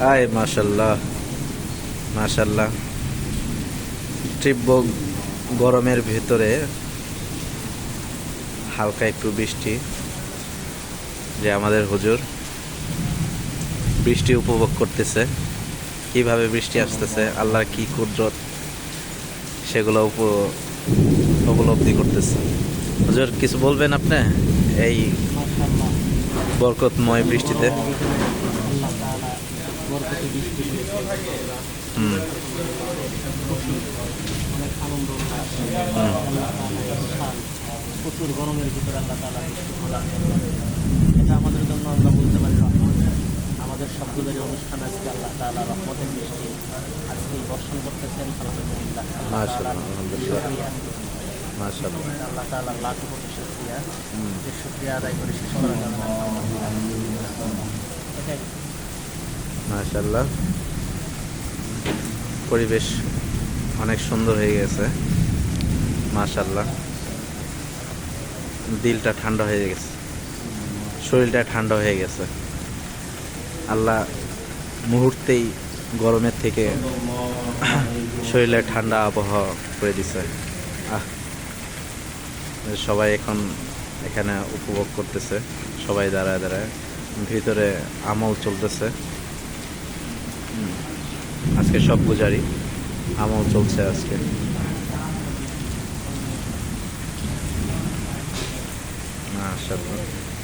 আয় মাশাল্লাহ মাশাল্লাহ। তীব্র গরমের ভেতরে হালকা একটু বৃষ্টি যে আমাদের হুজুর বৃষ্টি উপভোগ করতেছে। কীভাবে বৃষ্টি আসতেছে আল্লাহর কি কুদরত সেগুলো উপ উপলব্ধি করতেছে। হুজুর কিছু বলবেন আপনি এই বরকতময় বৃষ্টিতে? বরকতি বৃষ্টি অনেক আনন্দ প্রচুর গরমের ভিতরে আল্লাহ তাআলা বৃষ্টি প্রদান এটা আমাদের জন্য আমরা বলতে পারি রহমত। আমাদের সবগুলোর অনুষ্ঠান আজকে আল্লাহ তাআলা রহমতের বৃষ্টি আজকে বর্ষণ করতেছেন আলহামদুলিল্লাহ। আল্লাহ তাআলা লাখ কোটি শুকরিয়া যে শুকরিয়া আদায় করে শেষ করা যাবে না এটাই মাশাল্লাহ পরিবেশ অনেক সুন্দর হয়ে গেছে। মাশাল্লাহ দিলটা ঠান্ডা হয়ে গেছে। শরীরটা ঠান্ডা হয়ে গেছে। আল্লাহ মুহূর্তেই গরমের থেকে শরীরে ঠান্ডা আবহাওয়া করে দিছে। আহ। সবাই এখন এখানে উপভোগ করতেছে। সবাই দাঁড়ায় দাঁড়ায়। ভিতরে আমল চলতেছে। আজকে সব পূজারি আমল চলছে আজকে। মাশাআল্লাহ।